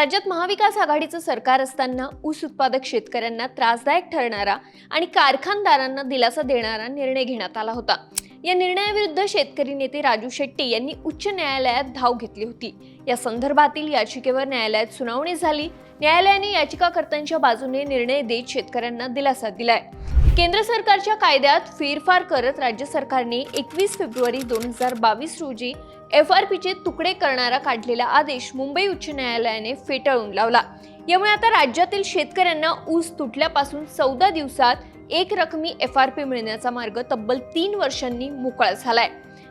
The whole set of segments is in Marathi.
राज्यात महाविकास आघाडीचं सरकार असताना ऊस उत्पादक शेतकऱ्यांना त्रासदायक ठरणारा आणि कारखानदारांना दिलासा देणारा निर्णय घेण्यात आला होता. या निर्णयाविरुद्ध शेतकरी नेते राजू शेट्टी यांनी उच्च न्यायालयात धाव घेतली होती. या संदर्भातील याचिकेवर न्यायालयात सुनावणी झाली. न्यायालयाने याचिकाकर्त्यांच्या बाजूने निर्णय देत शेतकऱ्यांना दिलासा दिलाय. केंद्र सरकारच्या कायद्यात फेरफार करत राज्य सरकारने एकवीस फेब्रुवारी दोन हजार बावीस रोजी एफ आर पीचे तुकडे करणारा काढलेला आदेश मुंबई उच्च न्यायालयाने फेटाळून लावला. यामुळे आता राज्यातील शेतकऱ्यांना ऊस तुटल्यापासून चौदा दिवसात एक रकमी एफ आर पी मिळण्याचा मार्ग तब्बल तीन वर्षांनी मोकळा झालाय.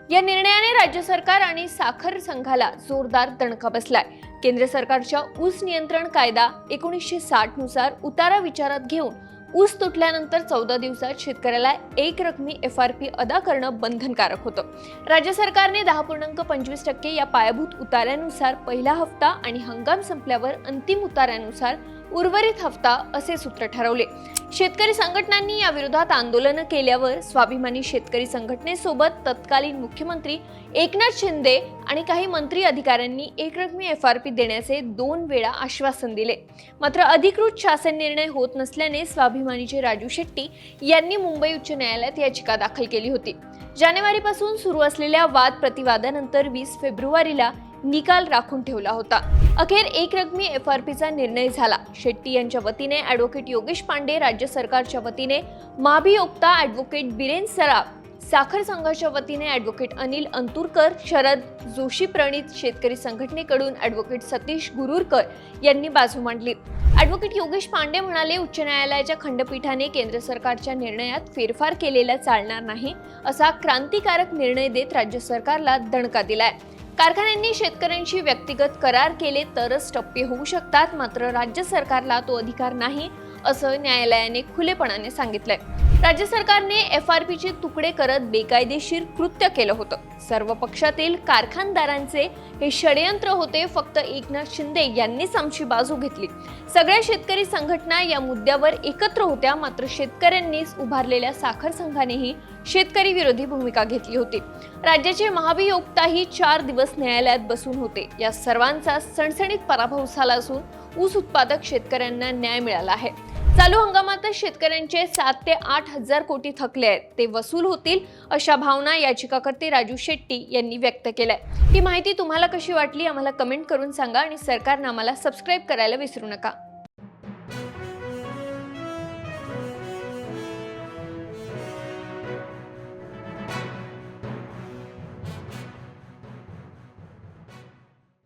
या निर्णयाने राज्य सरकार आणि साखर संघाला जोरदार दणका बसलाय. केंद्र सरकारच्या ऊस नियंत्रण कायदा एकोणीसशे साठनुसार उतारा विचारात घेऊन ऊस तुटल्यानंतर चौदा दिवसात शेतकऱ्याला एक रकमी एफ आर पी अदा करणं बंधनकारक होतं. राज्य सरकारने दहा पूर्णांक पंचवीस टक्के या पायाभूत उताऱ्यानुसार पहिला हप्ता आणि हंगाम संपल्यावर अंतिम उताऱ्यानुसार उर्वरित हप्ता असे सूत्र ठरवले. शेतकरी संघटनांनी या विरोधात आंदोलन केल्यावर स्वाभिमानी शेतकरी संघटनेसोबत तत्कालीन मुख्यमंत्री एकनाथ शिंदे आणि काही मंत्री अधिकाऱ्यांनी एकरकमी एफ आर पी देण्याचे दोन वेळा आश्वासन दिले. मात्र अधिकृत शासन निर्णय होत नसल्याने स्वाभिमानीचे राजू शेट्टी यांनी मुंबई उच्च न्यायालयात याचिका दाखल केली होती. जानेवारीपासून सुरू असलेल्या वाद प्रतिवादानंतर वीस फेब्रुवारीला निकाल राखून ठेवला होता. अखेर एक रकमी एफ आर पीचा निर्णय झाला. शेट्टी यांच्या वतीने ॲडव्होकेट योगेश पांडे राज्य सरकारच्या वतीने माभियोक्ता ॲडव्होकेट बिरेन सराफ साखर संघाच्या वतीने ॲडव्होकेट अनिल अंतुरकर शरद जोशी प्रणित शेतकरी संघटनेकडून ॲडव्होकेट सतीश गुरुरकर यांनी बाजू मांडली. ॲडव्होकेट योगेश पांडे म्हणाले उच्च न्यायालयाच्या खंडपीठाने केंद्र सरकारच्या निर्णयात फेरफार केलेला चालणार नाही असा क्रांतिकारक निर्णय देत राज्य सरकारला दणका दिलाय. कारखान्यांनी शेतकऱ्यांशी व्यक्तिगत करार केले तरच टप्पे होऊ शकतात मात्र राज्य सरकारला तो अधिकार नाही असं न्यायालयाने खुलेपणाने सांगितलंय. राज्य सरकारने एफ आर पीचे तुकडे करत बेकायदेशीर कृत्य केलं होतं. सर्व पक्षातील कारखानदारांचे हे षडयंत्र होते फक्त एकनाथ शिंदे यांनीच आमची बाजू घेतली. सगळ्या शेतकरी संघटना या मुद्द्यावर एकत्र होत्या मात्र शेतकऱ्यांनीच उभारलेल्या साखर संघानेही शेतकरी विरोधी भूमिका घेतली होती. राज्याचे महाभियोक्ताही चार दिवस न्यायालयात बसून होते. या सर्वांचा सणसणीत पराभव झाला असून ऊस उत्पादक शेतकऱ्यांना न्याय मिळाला आहे. चालू हंगामातच शेतकऱ्यांचे सात ते आठ हजार कोटी थकले आहेत. ते वसूल होतील अशा भावना याचिकाकर्ते राजू शेट्टी यांनी व्यक्त केल्या ही माहिती तुम्हाला कशी वाटली आम्हाला कमेंट करून सांगा आणि सरकारनं आम्हाला सबस्क्राईब करायला विसरू नका.